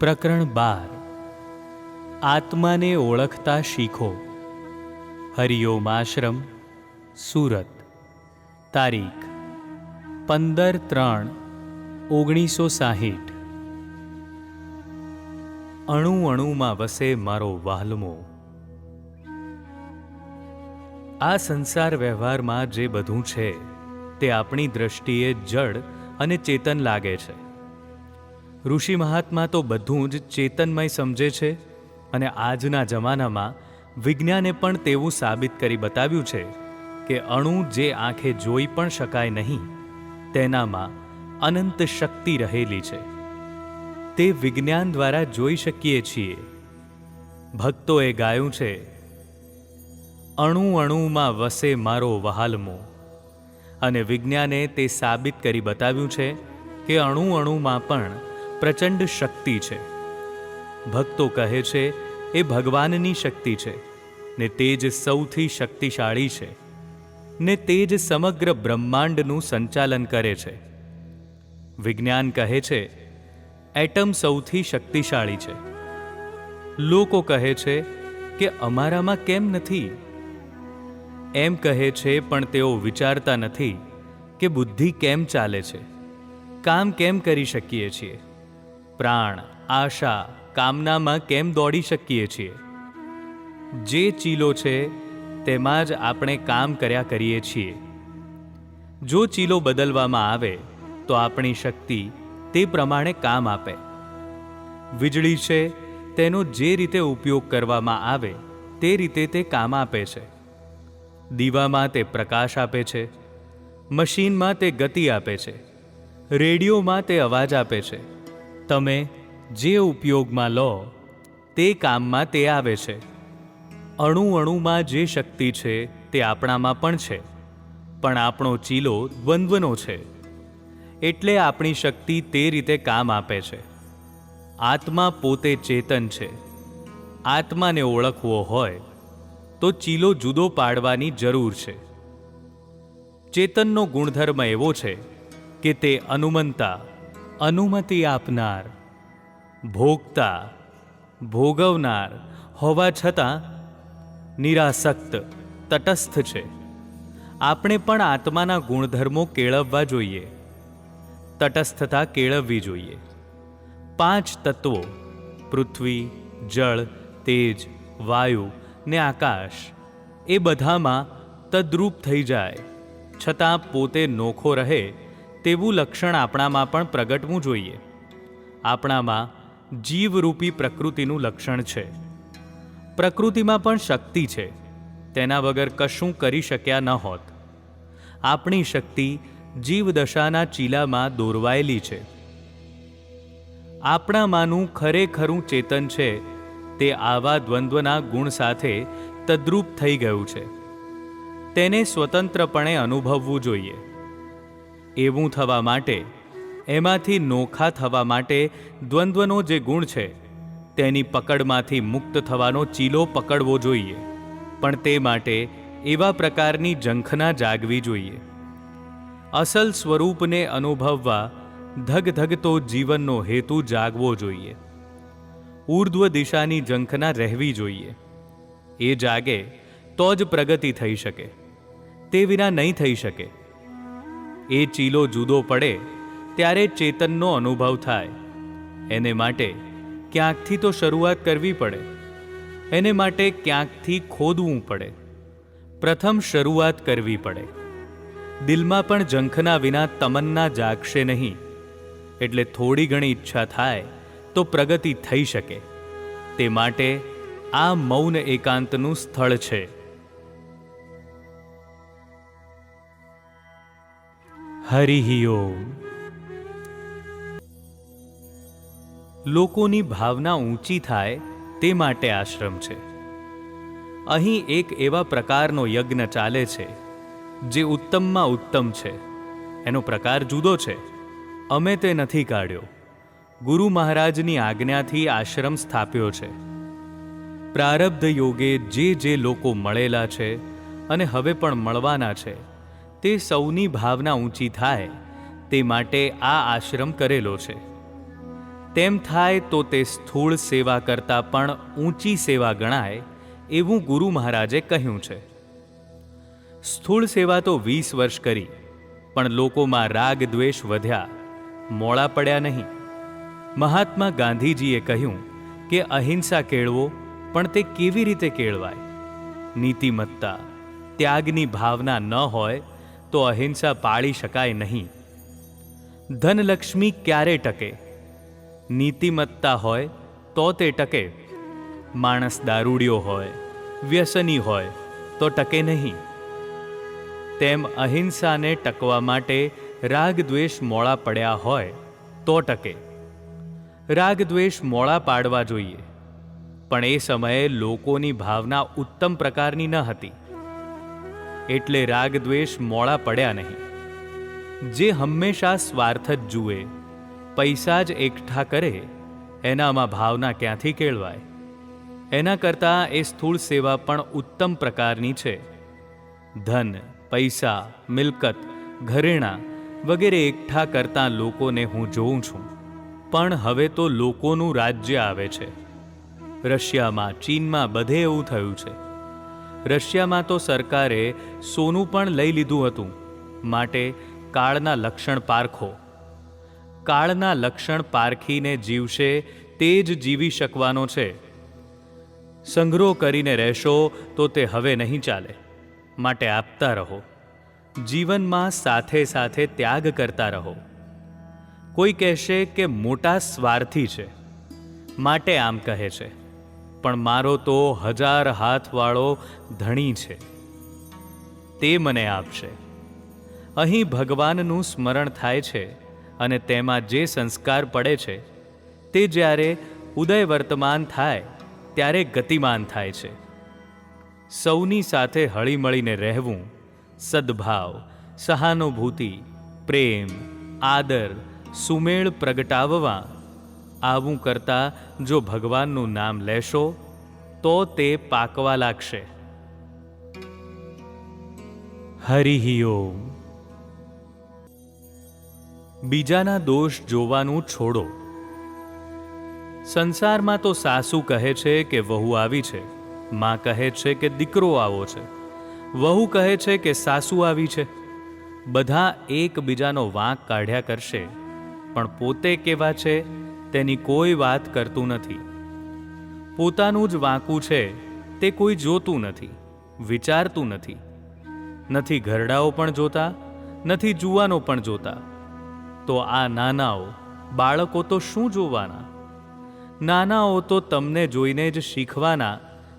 પ્રકરણ બાર. આત્માને ઓળખતા શીખો. હરિઓમ આશ્રમ સુરત. તારીખ, પંદર ત્રણ, ઓગણીસો સાહીઠ. અણુ અણુમાં વસે મારો વહાલમો આ સંસાર વ્યવહારમાં જે બધું છે, તે આપણી દ્રષ્ટિએ જડ અને ચેતન લાગે છે. ઋષિ મહાત્મા તો બધું જ ચેતનમય સમજે છે અને આજના જમાનામાં વિજ્ઞાને પણ તેવું સાબિત કરી બતાવ્યું છે કે અણુ જે આંખે જોઈ પણ શકાય નહીં, તેનામાં અનંત શક્તિ રહેલી છે. તે વિજ્ઞાન દ્વારા જોઈ શકીએ છીએ. ભક્તોએ ગાયું છે, અણુ અણુમાં વસે મારો વહાલમો અને વિજ્ઞાને તે સાબિત કરી બતાવ્યું છે કે અણુ અણુમાં પણ પ્રચંડ શક્તિ છે. ભક્તો કહે છે, એ ભગવાનની શક્તિ છે, ને તે જ સૌથી શક્તિશાળી છે, ને તે જ સમગ્ર બ્રહ્માંડનું સંચાલન કરે છે. વિજ્ઞાન કહે છે, એટમ સૌથી શક્તિશાળી છે. લોકો કહે છે, કે અમારામાં કેમ નથી? એમ કહે છે, પણ તેઓ વિચારતા નથી કે બુદ્ધિ કેમ ચાલે છે? કામ કેમ કરી શકીએ છીએ? પ્રાણ, આશા, કામનામાં કેમ દોડી શકીએ છીએ? જે ચીલો છે, તેમાં જ આપણે કામ કર્યા કરીએ છીએ. જો ચીલો બદલવામાં આવે, તો આપણી શક્તિ તે પ્રમાણે કામ આપે. વીજળી છે, તેનો જે રીતે ઉપયોગ કરવામાં આવે, તે રીતે તે કામ આપે છે. દીવામાં તે પ્રકાશ આપે છે, મશીનમાં તે ગતિ આપે છે, રેડિયોમાં તે અવાજ આપે છે. તમે જે ઉપયોગમાં લો, તે કામમાં તે આવે છે. અણુ અણુમાં જે શક્તિ છે, તે આપણામાં પણ છે. પણ આપણો ચીલો દ્વંદ્વનો છે. એટલે આપણી શક્તિ તે રીતે કામ આપે છે. આત્મા પોતે ચેતન છે. આત્માને ઓળખવો હોય, તો ચીલો જુદો પાડવાની જરૂર છે. ચેતનનો ગુણધર્મ એવો છે કે તે અનુમંતા અનુમતિ આપનાર, ભોગતા, ભોગવનાર હોવા છતાં નિરાસક્ત, તટસ્થ છે. આપણે પણ આત્માના ગુણધર્મો કેળવવા જોઈએ. તટસ્થતા કેળવવી જોઈએ. પાંચ તત્વો, પૃથ્વી, જળ, તેજ, વાયુ ને આકાશ, એ બધામાં તદ્રુપ થઈ જાય, છતાં પોતે નોખો રહે તેવું લક્ષણ આપણામાં પણ પ્રગટવું જોઈએ. આપણામાં જીવરૂપી પ્રકૃતિનું લક્ષણ છે. પ્રકૃતિમાં પણ શક્તિ છે. તેના વગર કશું કરી શક્યા ન હોત. આપણી શક્તિ જીવદશાના ચીલામાં દોરવાયેલી છે. આપણામાંનું ખરેખરું ચેતન છે તે આવા દ્વંદ્વના ગુણ સાથે તદ્રુપ થઈ ગયું છે. તેને સ્વતંત્રપણે અનુભવવું જોઈએ. એવું થવા માટે, એમાંથી નોખા થવા માટે દ્વંદ્વનો જે ગુણ છે, તેની પકડમાંથી મુક્ત થવાનો ચીલો પકડવો જોઈએ, પણ તે માટે એવા પ્રકારની ઝંખના જાગવી જોઈએ. અસલ સ્વરૂપને અનુભવવા ધગધગતો જીવનનો હેતુ જાગવો જોઈએ. ઉર્ધ્વ દિશાની ઝંખના રહેવી જોઈએ. એ જાગે તો જ પ્રગતિ થઈ શકે. તે વિના નહીં થઈ શકે. એ ચીલો જુદો પડે, ત્યારે ચેતનનો અનુભવ થાય. એને માટે ક્યાંકથી તો શરૂઆત કરવી પડે. એને માટે ક્યાંકથી ખોદવું પડે. પ્રથમ શરૂઆત કરવી પડે. દિલમાં પણ ઝંખના વિના તમન્ના જાગશે નહીં. એટલે થોડી ઘણી ઈચ્છા થાય, તો પ્રગતિ થઈ શકે. તે માટે આ મૌન એકાંતનું સ્થળ છે. હરિ લોકોની ભાવના ઊંચી થાય તે માટે આશ્રમ છે. અહીં એક એવા પ્રકારનો યજ્ઞ ચાલે છે, જે ઉત્તમમાં ઉત્તમ છે. એનો પ્રકાર જુદો છે. અમે તે નથી કાઢ્યો. ગુરુ મહારાજની આજ્ઞાથી આશ્રમ સ્થાપ્યો છે. પ્રારબ્ધ યોગે જે જે લોકો મળેલા છે અને હવે પણ મળવાના છે તે સૌની ભાવના ઊંચી થાય, તે માટે આ આશ્રમ કરેલો છે. તેમ થાય તો તે સ્થૂળ સેવા કરતાં પણ ઊંચી સેવા ગણાય, એવું ગુરુ મહારાજે કહ્યું છે. સ્થૂળ સેવા તો વીસ વર્ષ કરી, પણ લોકોમાં રાગ દ્વેષ વધ્યા, મોડા પડ્યા નહીં. મહાત્મા ગાંધીજીએ કહ્યું કે અહિંસા કેળવો, પણ તે કેવી રીતે કેળવાય? નીતિમત્તા, ત્યાગની ભાવના ન હોય તો અહિંસા પાળી શકાય નહીં. ધનલક્ષ્મી ક્યારે ટકે? નીતિમત્તા હોય તો તે ટકે. માણસ દારૂડિયો હોય, વ્યસની હોય તો ટકે નહીં. તેમ અહિંસાને ટકવા માટે રાગ દ્વેષ મોળા પડ્યા હોય તો ટકે. રાગ દ્વેષ મોળા પાડવા જોઈએ. પણ એ સમયે લોકોની ભાવના ઉત્તમ પ્રકારની ન હતી. એટલે રાગ દ્વેષ મોડા પડ્યા નહીં. જે હંમેશા સ્વાર્થ જ જુએ, પૈસા જ એકઠા કરે, એનામાં ભાવના ક્યાંથી કેળવાય? એના કરતાં એ સ્થૂળ સેવા પણ ઉત્તમ પ્રકારની છે. ધન, પૈસા, મિલકત, ઘરેણાં વગેરે એકઠા કરતા લોકોને હું જોઉં છું. પણ હવે તો લોકોનું રાજ્ય આવે છે. રશિયામાં, ચીનમાં બધે એવું થયું છે. રશિયામાં તો સરકારે સોનું પણ લઈ લીધું હતું. માટે કાળના લક્ષણ પારખો. કાળના લક્ષણ પારખીને જીવશે તે જ જીવી શકવાનો છે. સંગ્રહ કરીને રહેશો તો તે હવે નહીં ચાલે. માટે આપતા રહો. જીવનમાં સાથે સાથે ત્યાગ કરતા રહો. કોઈ કહેશે કે મોટા સ્વાર્થી છે. માટે આમ કહે છે. પણ મારો તો હજાર હાથવાળો ધણી છે. તે મને આપશે. અહીં ભગવાનનું સ્મરણ થાય છે અને તેમાં જે સંસ્કાર પડે છે, તે જ્યારે ઉદય વર્તમાન થાય, ત્યારે ગતિમાન થાય છે. સૌની સાથે હળીમળીને રહેવું, સદભાવ, સહાનુભૂતિ, પ્રેમ, આદર, સુમેળ પ્રગટાવવા આવું કરતા જો ભગવાનનું નામ લેશો, તો તે પાકવા લાગશે. હરિ ઓમ. બીજાના દોષ જોવાનું છોડો. સંસારમાં તો સાસુ કહે છે કે વહુ આવી છે, માં કહે છે કે દીકરો આવો છે. વહુ કહે છે કે સાસુ આવી છે. બધા એકબીજાનો વાંક કાઢ્યા કરશે, પણ પોતે કેવા છે? તેની કોઈ વાત કરતું નથી. પોતાનું જ વાંકું છે, તે કોઈ જોતું નથી, વિચારતું નથી. નથી ઘરડાઓ પણ જોતા, નથી જુવાનો પણ જોતા. તો આ નાનાઓ, બાળકો તો શું જોવાના? નાનાઓ તો તમને જોઈને જ શીખવાના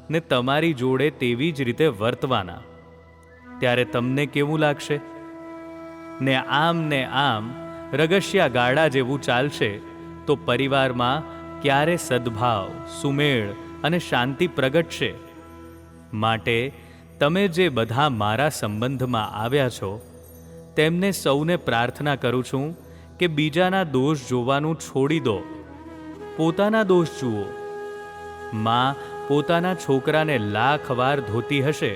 ને તમારી જોડે તેવી જ રીતે વર્તવાના. ત્યારે તમને કેવું લાગશે? ને આમ ને આમ રગશિયા ગાડા જેવું ચાલશે. તો પરિવારમાં ક્યારે સદભાવ, સુમેળ અને શાંતિ પ્રગટશે માટે તમે જે બધા મારા સંબંધમાં આવ્યા છો, તેમને સૌને પ્રાર્થના કરું છું કે બીજાના દોષ જોવાનું છોડી દો. પોતાના દોષ જુઓ. માં પોતાના છોકરાને લાખ વાર ધોતી હશે,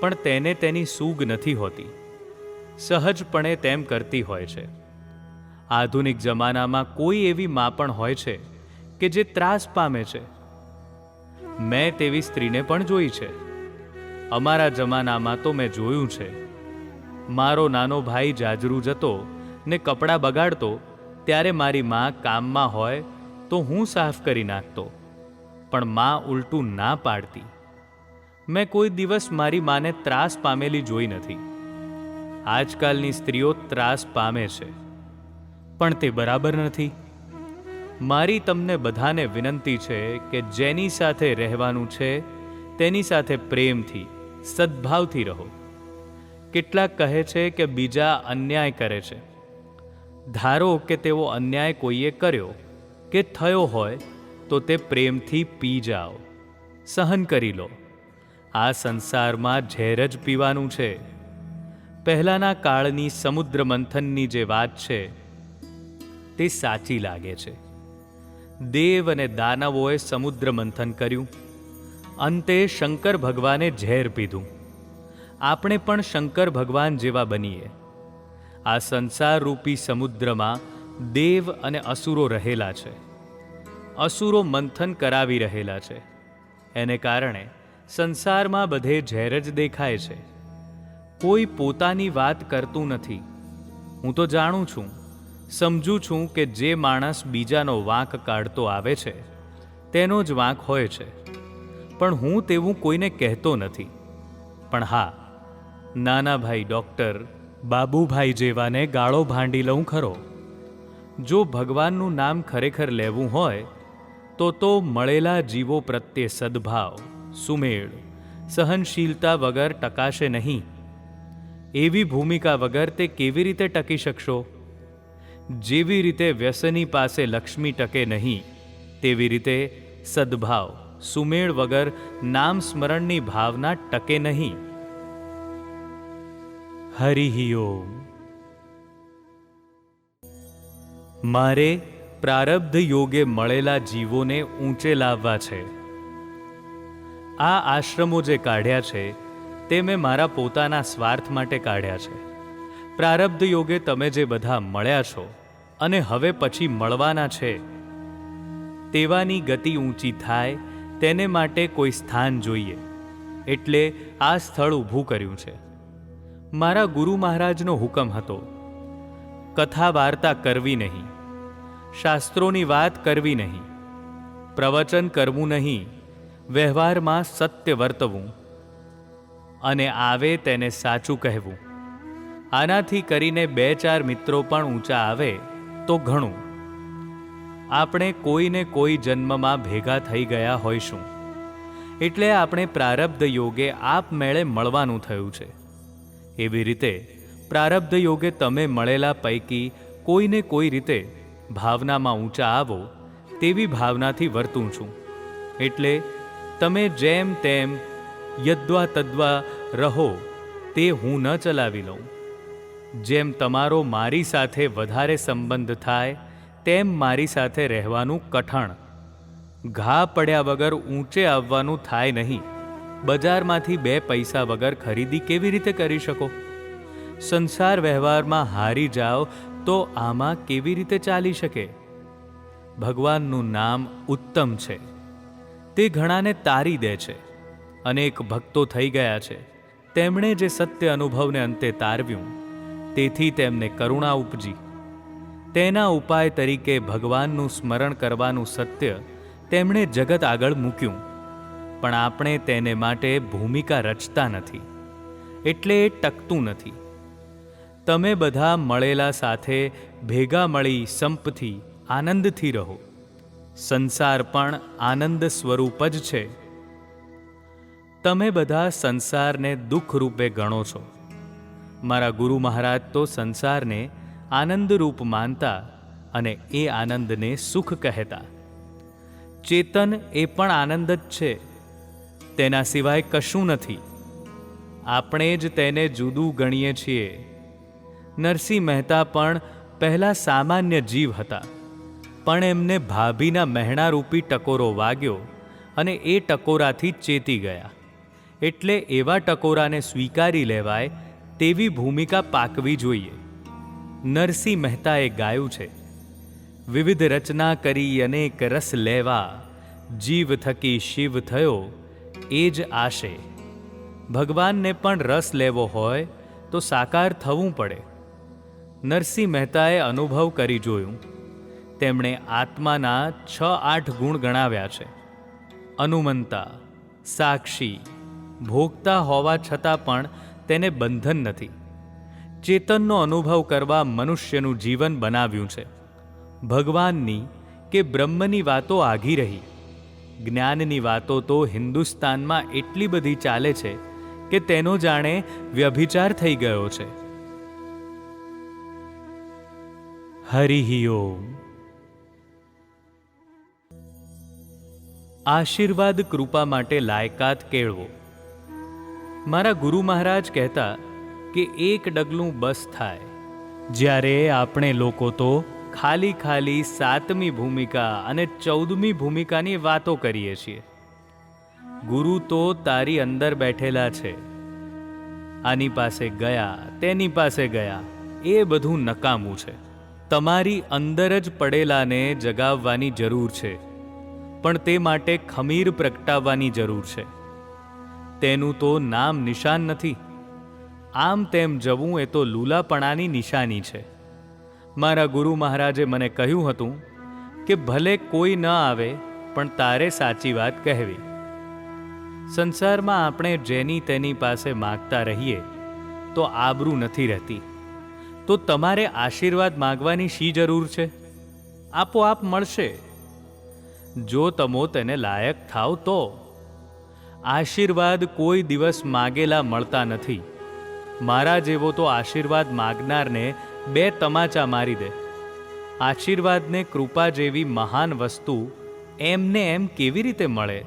પણ તેને તેની સૂગ નથી હોતી. સહજપણે તેમ કરતી હોય છે. આધુનિક જમાનામાં કોઈ એવી માં પણ હોય છે કે જે ત્રાસ પામે છે. મેં તેવી સ્ત્રીને પણ જોઈ છે. અમારા જમાનામાં તો મેં જોયું છે. મારો નાનો ભાઈ જાજરૂ જતો ને કપડાં બગાડતો, ત્યારે મારી મા કામમાં હોય તો હું સાફ કરી નાખતો, પણ મા ઉલટું ના પાડતી. મેં કોઈ દિવસ મારી માને ત્રાસ પામેલી જોઈ નથી. આજકાલની સ્ત્રીઓ ત્રાસ પામે છે. પણ તે બરાબર નથી. મારી તમને બધાને વિનંતી છે કે જેની સાથે રહેવાનું છે, તેની સાથે પ્રેમથી, સદ્ભાવથી રહો. કેટલાક કહે છે કે બીજા અન્યાય કરે છે. ધારો કે તેવો અન્યાય કોઈએ કર્યો, કે થયો હોય, તો તે પ્રેમથી પી જાઓ. સહન કરી લો. આ સંસારમાં ઝેર જ પીવાનું છે. પહેલાંના કાળની સમુદ્ર મંથનની જે વાત છે તે સાચી લાગે છે. દેવ અને દાનવોએ સમુદ્ર મંથન કર્યું. અંતે શંકર ભગવાને ઝેર પીધું. આપણે પણ શંકર ભગવાન જેવા બનીએ. આ સંસાર રૂપી સમુદ્રમાં દેવ અને અસુરો રહેલા છે. અસુરો મંથન કરાવી રહેલા છે. એને કારણે સંસારમાં બધે ઝેર જ દેખાય છે. કોઈ પોતાની વાત કરતું નથી. હું તો જાણું છું સમજું છું કે જે માણસ બીજાનો વાંક કાઢતો આવે છે, તેનો જ વાંક હોય છે. પણ હું તેવું કોઈને કહેતો નથી. પણ હા, નાના ભાઈ ડૉક્ટર, બાબુભાઈ જેવાને ગાળો ભાંડી લઉં ખરો. જો ભગવાનનું નામ ખરેખર લેવું હોય, તો તો મળેલા જીવો પ્રત્યે સદભાવ, સુમેળ, સહનશીલતા વગર ટકાશે નહીં. એવી ભૂમિકા વગર તે કેવી રીતે ટકી શકશો? જેવી રીતે વ્યસની પાસે લક્ષ્મી ટકે નહીં, તેવી રીતે સદભાવ, સુમેળ વગર નામ સ્મરણની ભાવના ટકે નહીં. હરિ ઓમ. મારે પ્રારબ્ધ યોગે મળેલા જીવોને ઊંચે લાવવા છે. આ આશ્રમો જે કાઢ્યા છે, તે મેં મારા પોતાના સ્વાર્થ માટે કાઢ્યા છે. પ્રારબ્ધ યોગે તમે જે બધા મળ્યા છો અને હવે પછી મળવાના છે, તેવાની ગતિ ઊંચી થાય તેને માટે કોઈ સ્થાન જોઈએ. એટલે આ સ્થળ ઊભું કર્યું છે. મારા ગુરુ મહારાજનો હુકમ હતો. કથા વાર્તા કરવી નહીં. શાસ્ત્રોની વાત કરવી નહીં. પ્રવચન કરવું નહીં. વ્યવહારમાં સત્ય વર્તવું. અને આવે તેને સાચું કહેવું. આનાથી કરીને બે ચાર મિત્રો પણ ઊંચા આવે તો ઘણું. આપણે કોઈને કોઈ જન્મમાં ભેગા થઈ ગયા હોઈશું. એટલે આપણે પ્રારબ્ધ યોગે આપમેળે મળવાનું થયું છે. એવી રીતે પ્રારબ્ધ યોગે તમે મળેલા પૈકી કોઈને કોઈ રીતે ભાવનામાં ઊંચા આવો તેવી ભાવનાથી વર્તું છું. એટલે તમે જેમ તેમ યદ્વા તદ્વા રહો તે હું ન ચલાવી લઉં. જેમ તમારો મારી સાથે વધારે સંબંધ થાય, તેમ મારી સાથે રહેવાનું કઠણ. ઘા પડ્યા વગર ઊંચે આવવાનું થાય નહીં. બજારમાંથી બે પૈસા વગર ખરીદી કેવી રીતે કરી શકો? સંસાર વ્યવહારમાં હારી જાઓ તો આમાં કેવી રીતે ચાલી શકે? ભગવાનનું નામ ઉત્તમ છે. તે ઘણાને તારી દે છે. અનેક ભક્તો થઈ ગયા છે. તેમણે જે સત્ય અનુભવને અંતે તારવ્યું તેથી તેમને કરુણા ઉપજી. તેના ઉપાય તરીકે ભગવાનનું સ્મરણ કરવાનું સત્ય તેમણે જગત આગળ મૂક્યું. પણ આપણે તેને માટે ભૂમિકા રચતા નથી. એટલે એ ટકતું નથી. તમે બધા મળેલા સાથે ભેગા મળી સંપથી આનંદથી રહો. સંસાર પણ આનંદ સ્વરૂપ જ છે. તમે બધા સંસારને દુઃખ રૂપે ગણો છો. મારા ગુરુ મહારાજ તો સંસારને આનંદરૂપ માનતા અને એ આનંદને સુખ કહેતા. ચેતન એ પણ આનંદ જ છે. તેના સિવાય કશું નથી. આપણે જ તેને જુદું ગણીએ છીએ. નરસિંહ મહેતા પણ પહેલાં સામાન્ય જીવ હતા. પણ એમને ભાભીના મહેણારૂપી ટકોરો વાગ્યો અને એ ટકોરાથી ચેતી ગયા. એટલે એવા ટકોરાને સ્વીકારી લેવાય તેવી ભૂમિકા પાકવી જોઈએ. નરસિંહ મહેતાએ ગાયું છે, વિવિધ રચના કરી અનેક રસ લેવા, જીવ થકી શિવ થયો, એ જ આશે ભગવાનને પણ રસ લેવો હોય તો સાકાર થવું પડે. નરસિંહ મહેતાએ અનુભવ કરી જોયું. તેમણે આત્માના છ આઠ ગુણ ગણાવ્યા છે. અનુમંતા સાક્ષી, ભોગતા હોવા છતાં પણ તેને બંધન નથી. ચેતનનો અનુભવ કરવા મનુષ્યનું જીવન બનાવ્યું છે. ભગવાનની કે બ્રહ્મની વાતો આઘી રહી. જ્ઞાનની વાતો તો હિન્દુસ્તાનમાં એટલી બધી ચાલે છે કે તેનો જાણે વ્યભિચાર થઈ ગયો છે. હરિહિયો આશીર્વાદ કૃપા માટે લાયકાત કેળવો. મારા ગુરુ મહારાજ કહેતા કે એક ડગલું બસ થાય. જ્યારે આપણે લોકો તો ખાલી ખાલી સાતમી ભૂમિકા અને ચૌદમી ભૂમિકાની વાતો કરીએ છીએ. ગુરુ તો તારી અંદર બેઠેલા છે. આની પાસે ગયા, તેની પાસે ગયા, એ બધું નકામું છે. તમારી અંદર જ પડેલાને જગાવવાની જરૂર છે. પણ તે માટે ખમીર પ્રગટાવવાની જરૂર છે. તેનું તો નામ નિશાન નથી. આમ તેમ જવું એ તો લૂલાપણાની નિશાની છે. મારા ગુરુ મહારાજે મને કહ્યું હતું કે ભલે કોઈ ન આવે, પણ તારે સાચી વાત કહેવી. સંસારમાં આપણે જેની તેની પાસે માગતા રહીએ, તો આબરૂ નથી રહેતી. તો તમારે આશીર્વાદ માગવાની શી જરૂર છે? આપોઆપ મળશે. જો તમો તેને લાયક થાવ તો. આશીર્વાદ કોઈ દિવસ માગેલા મળતા નથી. મારા જેવો તો આશીર્વાદ માગનારને બે તમાચા મારી દે. આશીર્વાદને કૃપા જેવી મહાન વસ્તુ એમને એમ કેવી રીતે મળે?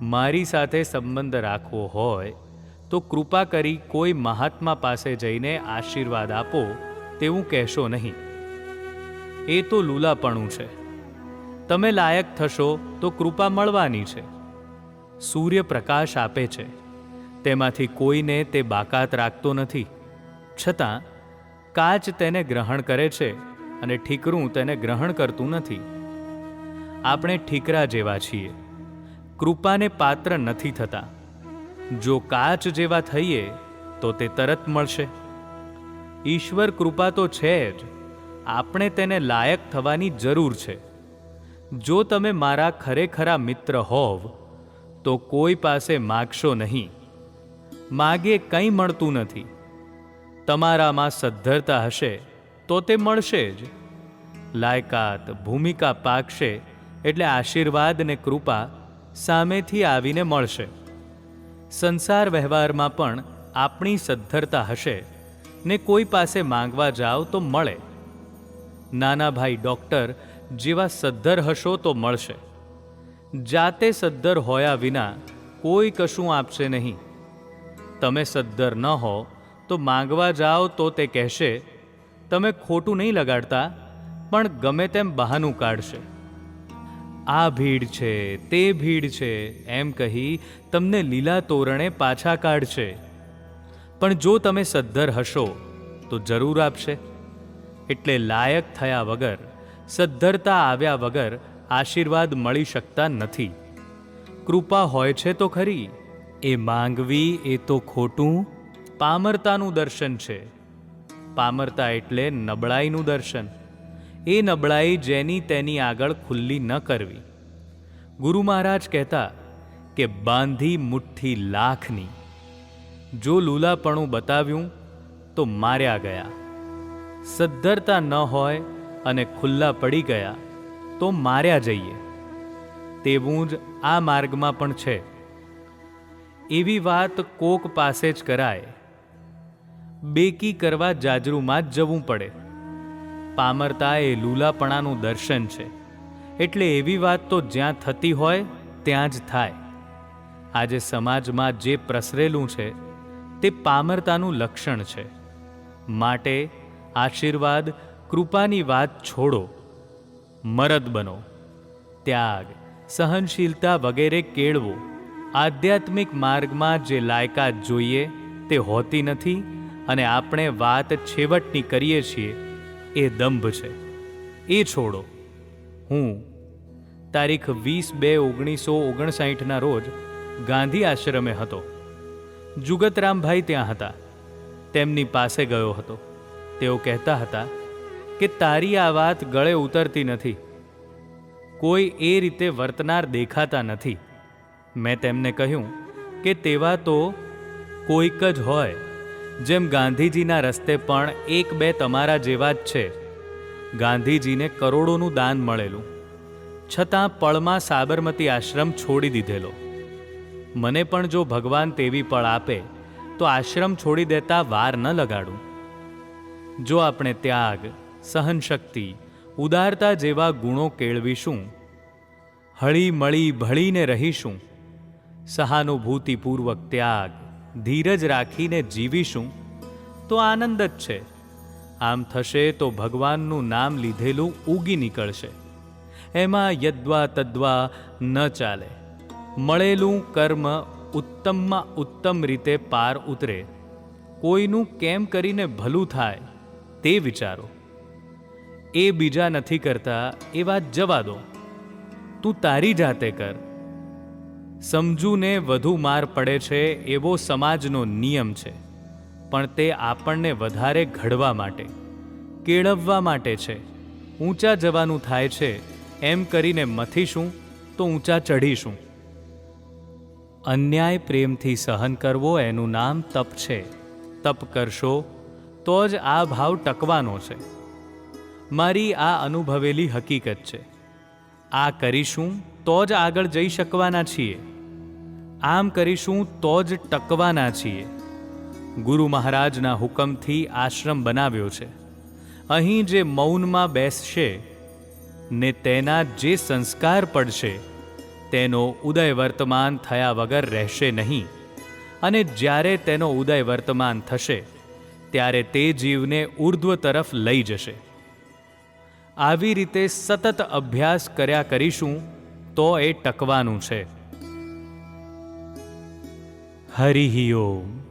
મારી સાથે સંબંધ રાખવો હોય, તો કૃપા કરી કોઈ મહાત્મા પાસે જઈને આશીર્વાદ આપો તેવું કહેશો નહીં. એ તો લૂલાપણું છે. તમે લાયક થશો તો કૃપા મળવાની છે. સૂર્ય પ્રકાશ આપે છે. તેમાંથી કોઈને તે બાકાત રાખતો નથી. છતાં, કાચ તેને ગ્રહણ કરે છે અને ઠીકરું તેને ગ્રહણ કરતું નથી. આપણે ઠીકરા જેવા છીએ. કૃપાને પાત્ર નથી થતા. જો કાચ જેવા થઈએ, તો તે તરત મળશે. ઈશ્વર કૃપા તો છે જ. આપણે તેને લાયક થવાની જરૂર છે. જો તમે મારા ખરેખરા મિત્ર હોવ તો કોઈ પાસે માગશો નહીં. માગે કંઈ મળતું નથી. તમારામાં સદ્ધરતા હશે તો તે મળશે જ. લાયકાત ભૂમિકા પાકશે એટલે આશીર્વાદ ને કૃપા સામેથી આવીને મળશે. સંસાર વ્યવહારમાં પણ આપણી સદ્ધરતા હશે ને કોઈ પાસે માંગવા જાઓ તો મળે. નાના ભાઈ ડૉક્ટર જેવા સદ્ધર હશો તો મળશે. જાતે સદ્ધર હોયા વિના કોઈ કશું આપશે નહીં. તમે સદ્ધર ન હો તો માંગવા જાઓ તો તે કહેશે, તમે ખોટું નહીં લગાડતા, પણ ગમે તેમ બહાનું કાઢશે. આ ભીડ છે, તે ભીડ છે, એમ કહી તમને લીલા તોરણે પાછા કાઢશે. પણ જો તમે સદ્ધર હશો, તો જરૂર આપશે. એટલે લાયક થયા વગર, સદ્ધરતા આવ્યા વગર આશીર્વાદ મળી શકતા નથી. કૃપા હોય છે તો ખરી, એ માંગવી એ તો ખોટું, પામરતાનું દર્શન છે. પામરતા એટલે નબળાઈનું દર્શન. એ નબળાઈ જેની તેની આગળ ખુલ્લી ન કરવી. ગુરુ મહારાજ કહેતા કે બાંધી મુઠ્ઠી લાખની. જો લૂલાપણું બતાવ્યું, તો માર્યા ગયા. સદ્ધરતા ન હોય અને ખુલ્લા પડી ગયા. તો માર્યા જઈએ. તેવું જ આ માર્ગમાં પણ છે. એવી વાત કોક પાસે જ કરાય. બેકી કરવા જાજરૂમાં જ જવું પડે. પામરતા એ લૂલાપણાનું દર્શન છે. એટલે એવી વાત તો જ્યાં થતી હોય, ત્યાં જ થાય. આજે સમાજમાં જે પ્રસરેલું છે, તે પામરતાનું લક્ષણ છે. માટે આશીર્વાદ, કૃપાની વાત છોડો. મરદ બનો. ત્યાગ, સહનશીલતા વગેરે કેળવો. આધ્યાત્મિક માર્ગમાં જે લાયકાત જોઈએ તે હોતી નથી અને આપણે વાત છેવટની કરીએ છીએ, એ દંભ છે. એ છોડો. હું. તારીખ વીસ બે ઓગણીસો ઓગણસાઠના રોજ ગાંધી આશ્રમે હતો. જુગતરામભાઈ ત્યાં હતા. તેમની પાસે ગયો હતો. તેઓ કહેતા હતા કે તારી આ વાત ગળે ઉતરતી નથી. કોઈ એ રીતે વર્તનાર દેખાતા નથી. મેં તેમને કહ્યું કે તેવા તો કોઈક જ હોય, જેમ ગાંધીજીના રસ્તે પણ એક બે તમારા જેવા જ છે. ગાંધીજીને કરોડોનું દાન મળેલું, છતાં પળમાં સાબરમતી આશ્રમ છોડી દીધેલો. મને પણ જો ભગવાન તેવી પળ આપે, તો આશ્રમ છોડી દેતા વાર ન લગાડું. જો આપણે ત્યાગ સહનશક્તિ, ઉદારતા જેવા ગુણો કેળવીશું. હળી મળી ભળીને રહીશું. સહાનુભૂતિપૂર્વક ત્યાગ, ધીરજ રાખીને જીવીશું. તો આનંદ જ છે. આમ થશે તો ભગવાનનું નામ લીધેલું ઉગી નીકળશે. એમાં યદ્વા તદ્વા ન ચાલે. મળેલું કર્મ ઉત્તમમાં ઉત્તમ રીતે પાર ઉતરે. કોઈનું કેમ કરીને ભલું થાય, તે વિચારો. એ બીજા નથી કરતા એ વાત જવા દો. તું તારી જાતે કર. સમજૂને વધુ માર પડે છે એવો સમાજનો નિયમ છે. પણ તે આપણને વધારે ઘડવા માટે, કેળવવા માટે છે. ઊંચા જવાનું થાય છે, એમ કરીને મથીશું તો ઊંચા ચઢીશું અન્યાય પ્રેમથી સહન કરવો એનું નામ તપ છે. તપ કરશો તો જ આ ભાવ ટકવાનો છે. મારી આ અનુભવેલી હકીકત છે. આ કરીશું તો જ આગળ જઈ શકવાના છીએ. આમ કરીશું તો જ ટકવાના છીએ. ગુરુ મહારાજના હુકમથી આશ્રમ બનાવ્યો છે. અહીં જે મૌનમાં બેસશે, ને તેના જે સંસ્કાર પડશે, તેનો ઉદય વર્તમાન થયા વગર રહેશે નહીં. અને જ્યારે તેનો ઉદય વર્તમાન થશે, ત્યારે તે જીવને ઉર્ધ્વ તરફ લઈ જશે. આવી રીતે સતત અભ્યાસ કર્યા કરીશું તો એ ટકવાનું છે. હરિ ઓમ.